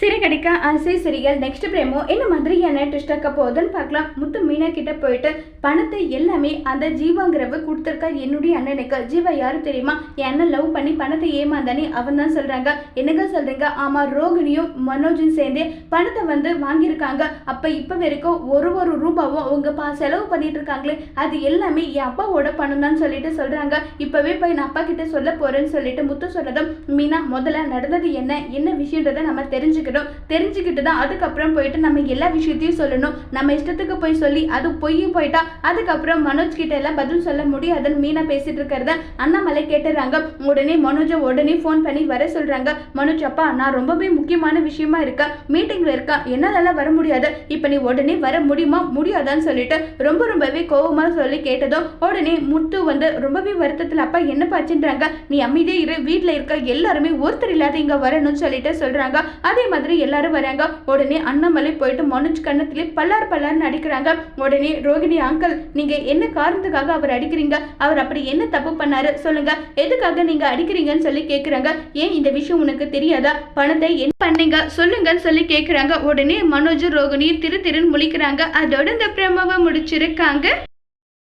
சிறுகடிக்க ஆசை சிறிகள் நெக்ஸ்ட் பிரேமோ என்ன மாதிரியான ட்விஸ்ட் இருக்க போகுதுன்னு பார்க்கலாம். முத்து மீனா கிட்ட போயிட்டு பணத்தை எல்லாமே அந்த ஜீவாங்கிறவ கொடுத்துருக்கா என்னுடைய அண்ணனுக்கு. ஜீவா யாரும் தெரியுமா? என் அண்ணன் லவ் பண்ணி பணத்தை ஏமாந்தானே அவன் தான் சொல்றாங்க. என்னங்க சொல்றீங்க? ஆமா ரோகிணியும் மனோஜும் சேர்ந்தே பணத்தை வந்து வாங்கியிருக்காங்க. அப்ப இப்ப வரைக்கும் ஒரு ஒரு ரூபாவும் அவங்க பா செலவு பண்ணிட்டு இருக்காங்களே. அது எல்லாமே என் அப்பாவோட பணம் தான் சொல்லிட்டு சொல்றாங்க. இப்பவே போய் நான் அப்பா கிட்ட சொல்ல போறேன்னு சொல்லிட்டு முத்து சொல்கிறதும் மீனா முதல்ல நடந்தது என்ன? என்ன விஷயன்றதை நம்ம தெரிஞ்சுக்கணும். தெரிஞ்சுக்கிட்டு தான் அதுக்கப்புறம் போயிட்டு நம்ம எல்லா விஷயத்தையும் சொல்லணும். நம்ம இஷ்டத்துக்கு போய் சொல்லி அது பொய் போயிட்டா அதுக்கப்புறம் மனோஜ் கிட்ட எல்லாம் பதில் சொல்ல முடியாதுன்னு மீனா பேசிட்டு இருக்கிறத அண்ணாமலை கேட்டுறாங்க. உடனே மனோஜை உடனே ஃபோன் பண்ணி வர சொல்றாங்க. மனோஜ் அப்பா நான் ரொம்பவே முக்கியமான விஷயமா இருக்கேன் மீட்டிங்ல இருக்கா? என்னாலலாம் வர முடியாது. இப்போ நீ உடனே வர முடியுமா? முடியாதான்னு சொல்லிட்டு ரொம்ப ரொம்பவே கோவமா சொல்லி கேட்டதும் உடனே முத்து வந்து ரொம்பவே வருத்தத்தில் அப்பா என்ன பாச்சுன்றாங்க நீ அமைதியே இரு. வீட்டில் இருக்க எல்லாருமே ஒருத்தர் இல்லாத இங்க வரணும்னு சொல்லிட்டு சொல்றாங்க. அதே மாதிரி எல்லாரும் வராங்க. உடனே அண்ணாமலை போயிட்டு மனோஜ் கண்ணத்திலே பல்லார் பல்லார் அடிக்கிறாங்க. உடனே ரோகிணி அங்கிள் நீங்க என்ன காரணத்துக்காக அவர் அடிக்கிறீங்க? அவர் அப்படி என்ன தப்பு பண்ணாரு? சொல்லுங்க. எதுக்காக நீங்க அடிக்கிறீங்கன்னு சொல்லி கேக்குறாங்க. ஏன் இந்த விஷயம் உனக்கு தெரியாதா? பணத்தை என்ன பண்ணீங்க? சொல்லுங்கன்னு சொல்லி கேக்குறாங்க. உடனே மனோஜ் ரோகிணி திரு திருன்னு முழிக்கிறாங்க. அதோட இந்த பிரமாவை முடிச்சிருக்காங்க.